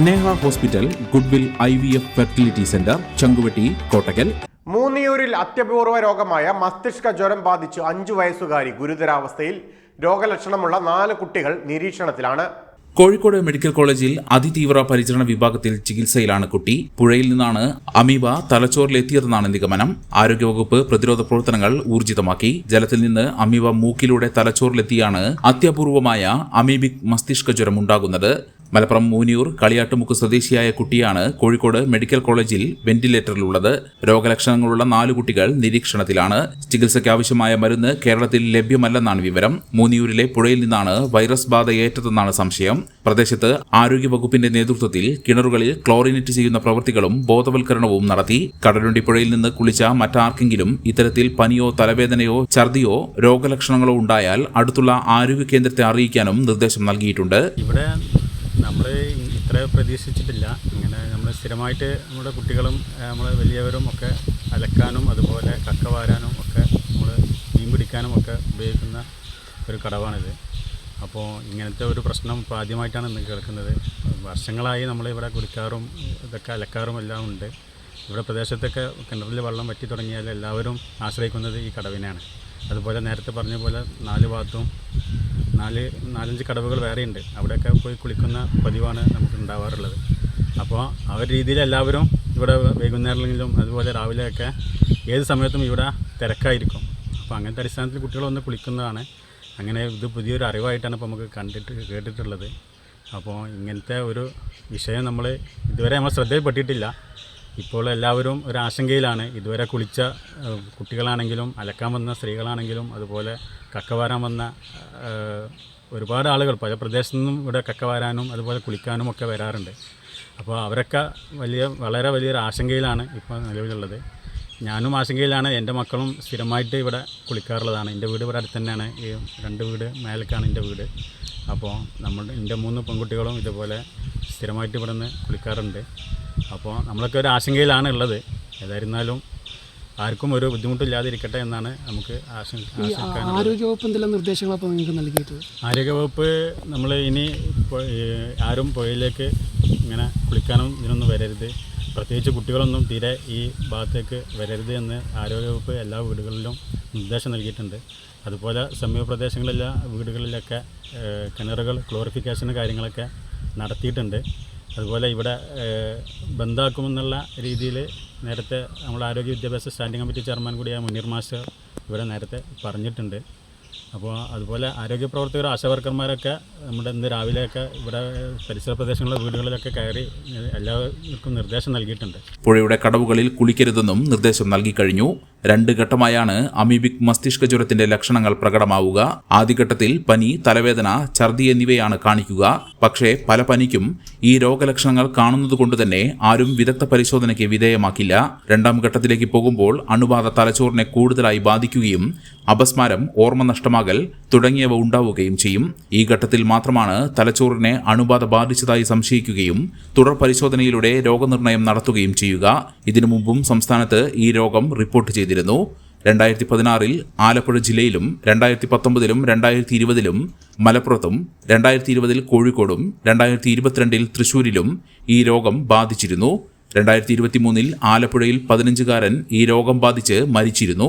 Sneha hospital goodwill I V F fertility centre Changuvetty Kottakkal. മൂന്നിയൂരിൽ അത്യപൂർവ രോഗമായ മസ്തിഷ്ക ജ്വരം ബാധിച്ച് അഞ്ചു വയസ്സുകാരി ഗുരുതരാവസ്ഥയിൽ രോഗലക്ഷണമുള്ള നാല് കുട്ടികൾ നിരീക്ഷണത്തിലാണ്. കോഴിക്കോട് മെഡിക്കൽ കോളേജിൽ അതിതീവ്ര പരിചരണ വിഭാഗത്തിൽ ചികിത്സയിലാണ് കുട്ടി. പുഴയിൽ നിന്നാണ് അമീബ തലച്ചോറിലെത്തിയതെന്നാണ് നിഗമനം. ആരോഗ്യവകുപ്പ് പ്രതിരോധ പ്രവർത്തനങ്ങൾ ഊർജിതമാക്കി. ജലത്തിൽ നിന്ന് അമീബ മൂക്കിലൂടെ തലച്ചോറിലെത്തിയാണ് അത്യപൂർവമായ അമീബിക് മസ്തിഷ്ക ജ്വരം ഉണ്ടാകുന്നത് മലപ്പുറം മൂനിയൂർ കളിയാട്ടുമുക്ക് സ്വദേശിയായ കുട്ടിയാണ് കോഴിക്കോട് മെഡിക്കൽ കോളേജിൽ വെന്റിലേറ്ററിലുള്ളത്. രോഗലക്ഷണങ്ങളുള്ള നാലു കുട്ടികൾ നിരീക്ഷണത്തിലാണ്. ചികിത്സയ്ക്ക് ആവശ്യമായ മരുന്ന് കേരളത്തിൽ ലഭ്യമല്ലെന്നാണ് വിവരം. മൂനിയൂരിലെ പുഴയിൽ നിന്നാണ് വൈറസ് ബാധ ഏറ്റതെന്നാണ് സംശയം. പ്രദേശത്ത് ആരോഗ്യവകുപ്പിന്റെ നേതൃത്വത്തിൽ കിണറുകളിൽ ക്ലോറിനേറ്റ് ചെയ്യുന്ന പ്രവൃത്തികളും ബോധവൽക്കരണവും നടത്തി. കടലുണ്ടി പുഴയിൽ നിന്ന് കുളിച്ച മറ്റാർക്കെങ്കിലും ഇത്തരത്തിൽ പനിയോ തലവേദനയോ ഛർദിയോ രോഗലക്ഷണങ്ങളോ ഉണ്ടായാൽ അടുത്തുള്ള ആരോഗ്യ കേന്ദ്രത്തെ അറിയിക്കാനും നിർദ്ദേശം നൽകിയിട്ടുണ്ട്. ഇവിടെ നമ്മൾ ഇത്ര പ്രതീക്ഷിച്ചിട്ടില്ല. ഇങ്ങനെ നമ്മൾ സ്ഥിരമായിട്ട് നമ്മുടെ കുട്ടികളും നമ്മൾ വലിയവരും ഒക്കെ അലക്കാനും അതുപോലെ കക്ക വാരാനും ഒക്കെ നമ്മൾ മീൻ പിടിക്കാനും ഒക്കെ ഉപയോഗിക്കുന്ന ഒരു കടവാണിത്. അപ്പോൾ ഇങ്ങനത്തെ ഒരു പ്രശ്നം ഇപ്പോൾ ആദ്യമായിട്ടാണ് ഇന്ന് കേൾക്കുന്നത്. വർഷങ്ങളായി നമ്മൾ ഇവിടെ കുടിക്കാറും ഇതൊക്കെ അലക്കാറും എല്ലാം ഉണ്ട്. ഇവിടെ പ്രദേശത്തൊക്കെ കിണറിൽ വെള്ളം വറ്റി തുടങ്ങിയാൽ എല്ലാവരും ആശ്രയിക്കുന്നത് ഈ കടവിനെയാണ്. അതുപോലെ നേരത്തെ പറഞ്ഞ പോലെ നാല് ഭാഗത്തും നാല് നാലഞ്ച് കടവുകൾ വേറെയുണ്ട്. അവിടെയൊക്കെ പോയി കുളിക്കുന്ന പതിവാണ് നമുക്ക് ഉണ്ടാവാറുള്ളത്. അപ്പോൾ ആ ഒരു രീതിയിൽ എല്ലാവരും ഇവിടെ വൈകുന്നേരങ്ങളിലും അതുപോലെ രാവിലെയൊക്കെ ഏത് സമയത്തും ഇവിടെ തിരക്കായിരിക്കും. അപ്പോൾ അങ്ങനത്തെ അടിസ്ഥാനത്തിൽ കുട്ടികൾ വന്ന് കുളിക്കുന്നതാണ്. അങ്ങനെ ഇത് പുതിയൊരു അറിവായിട്ടാണ് ഇപ്പോൾ നമുക്ക് കണ്ടിട്ട് കേട്ടിട്ടുള്ളത്. അപ്പോൾ ഇങ്ങനത്തെ ഒരു വിഷയം നമ്മൾ ഇതുവരെ നമ്മൾ ശ്രദ്ധയിൽപ്പെട്ടിട്ടില്ല. ഇപ്പോൾ എല്ലാവരും ഒരു ആശങ്കയിലാണ്. ഇതുവരെ കുളിച്ച കുട്ടികളാണെങ്കിലും അലക്കാൻ വന്ന സ്ത്രീകളാണെങ്കിലും അതുപോലെ കക്ക വാരാൻ വന്ന ഒരുപാട് ആളുകൾ പല പ്രദേശത്തു നിന്നും ഇവിടെ കക്ക വാരാനും അതുപോലെ കുളിക്കാനും ഒക്കെ വരാറുണ്ട്. അപ്പോൾ അവരൊക്കെ വലിയ വളരെ വലിയൊരു ആശങ്കയിലാണ് ഇപ്പോൾ നിലവിലുള്ളത്. ഞാനും ആശങ്കയിലാണ്. എന്റെ മക്കളും സ്ഥിരമായിട്ട് ഇവിടെ കുളിക്കാറുള്ളതാണ്. എന്റെ വീട് ഇവിടെ അടുത്ത് തന്നെയാണ് ഈ രണ്ട് വീട് മേലേക്കാണ് എന്റെ വീട്. അപ്പോൾ നമ്മൾ എന്റെ മൂന്ന് പെൺകുട്ടികളും ഇതുപോലെ സ്ഥിരമായിട്ട് ഇവിടെ നിന്ന് കുളിക്കാറുണ്ട്. അപ്പോൾ നമ്മളൊക്കെ ഒരു ആശങ്കയിലാണ് ഉള്ളത്. ഏതായിരുന്നാലും ആർക്കും ഒരു ബുദ്ധിമുട്ടില്ലാതിരിക്കട്ടെ എന്നാണ് നമുക്ക് ആരോഗ്യവകുപ്പ് എന്തെല്ലാം നിർദ്ദേശങ്ങൾ അപ്പോൾ നിങ്ങൾക്ക് നൽകിയിട്ടുള്ളത് ആരോഗ്യവകുപ്പ് നമ്മൾ ഇനി ആരും പുഴയിലേക്ക് ഇങ്ങനെ കുളിക്കാനും ഇതിനൊന്നും വരരുത്. പ്രത്യേകിച്ച് കുട്ടികളൊന്നും തീരെ ഈ ഭാഗത്തേക്ക് വരരുത് എന്ന് ആരോഗ്യവകുപ്പ് എല്ലാ വീടുകളിലും നിർദ്ദേശം നൽകിയിട്ടുണ്ട്. അതുപോലെ സമീപ പ്രദേശങ്ങളിലെ വീടുകളിലൊക്കെ കിണറുകൾ ക്ലോറിഫിക്കേഷൻ കാര്യങ്ങളൊക്കെ നടത്തിയിട്ടുണ്ട്. അതുപോലെ ഇവിടെ ബന്ധാക്കുമെന്നുള്ള രീതിയിൽ നേരത്തെ നമ്മൾ ആരോഗ്യ വിദ്യാഭ്യാസ സ്റ്റാൻഡിംഗ് കമ്മിറ്റി ചെയർമാൻ കൂടിയായ മുനീർ മാസ്റ്റർ ഇവിടെ നേരത്തെ പറഞ്ഞിട്ടുണ്ട്. അപ്പോൾ അതുപോലെ ആരോഗ്യ പ്രവർത്തകർ ആശാവർക്കർമാരൊക്കെ നമ്മുടെ ഇന്ന് രാവിലെയൊക്കെ ഇവിടെ പരിസര പ്രദേശങ്ങളിലെ വീടുകളിലൊക്കെ കയറി എല്ലാവർക്കും നിർദ്ദേശം നൽകിയിട്ടുണ്ട്. പുഴയുടെ കടവുകളിൽ കുളിക്കരുതെന്നും നിർദ്ദേശം നൽകിക്കഴിഞ്ഞു രണ്ട് ഘട്ടമായാണ് അമീബിക് മസ്തിഷ്ക ജ്വരത്തിന്റെ ലക്ഷണങ്ങൾ പ്രകടമാവുക. ആദ്യഘട്ടത്തിൽ പനി തലവേദന ഛർദി എന്നിവയാണ് കാണിക്കുക. പക്ഷേ പല പനിക്കും ഈ രോഗലക്ഷണങ്ങൾ കാണുന്നതുകൊണ്ട് തന്നെ ആരും വിദഗ്ധ പരിശോധനയ്ക്ക് വിധേയമാക്കില്ല. രണ്ടാം ഘട്ടത്തിലേക്ക് പോകുമ്പോൾ അണുബാധ തലച്ചോറിനെ കൂടുതലായി ബാധിക്കുകയും അപസ്മാരം ഓർമ്മ നഷ്ടമാകൽ തുടങ്ങിയവ ഉണ്ടാവുകയും ചെയ്യും. ഈ ഘട്ടത്തിൽ മാത്രമാണ് തലച്ചോറിനെ അണുബാധ ബാധിച്ചതായി സംശയിക്കുകയും തുടർ പരിശോധനയിലൂടെ രോഗനിർണയം നടത്തുകയും ചെയ്യുക. ഇതിനു മുമ്പും സംസ്ഥാനത്ത് ഈ രോഗം റിപ്പോർട്ട് ചെയ്തിരുന്നു. രണ്ടായിരത്തി പതിനാറിൽ ആലപ്പുഴ ജില്ലയിലും രണ്ടായിരത്തി പത്തൊമ്പതിലും രണ്ടായിരത്തി ഇരുപതിലും മലപ്പുറത്തും രണ്ടായിരത്തി ഇരുപതിൽ കോഴിക്കോടും രണ്ടായിരത്തി ഇരുപത്തിരണ്ടിൽ തൃശൂരിലും ഈ രോഗം ബാധിച്ചിരുന്നു. രണ്ടായിരത്തി ഇരുപത്തിമൂന്നിൽ ആലപ്പുഴയിൽ പതിനഞ്ചുകാരൻ ഈ രോഗം ബാധിച്ച് മരിച്ചിരുന്നു.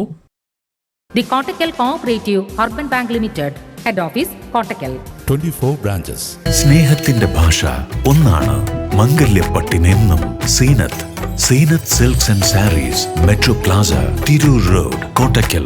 The Kottakkal Cooperative Urban Bank Limited, Head Office, Kottakkal. 24 branches. സ്നേഹത്തിന്റെ ഭാഷ ഒന്നാണ് മംഗല്യപ്പട്ടിനെന്നും Seenath Seenath silks and sarees metro plaza Tirur road Kottakkal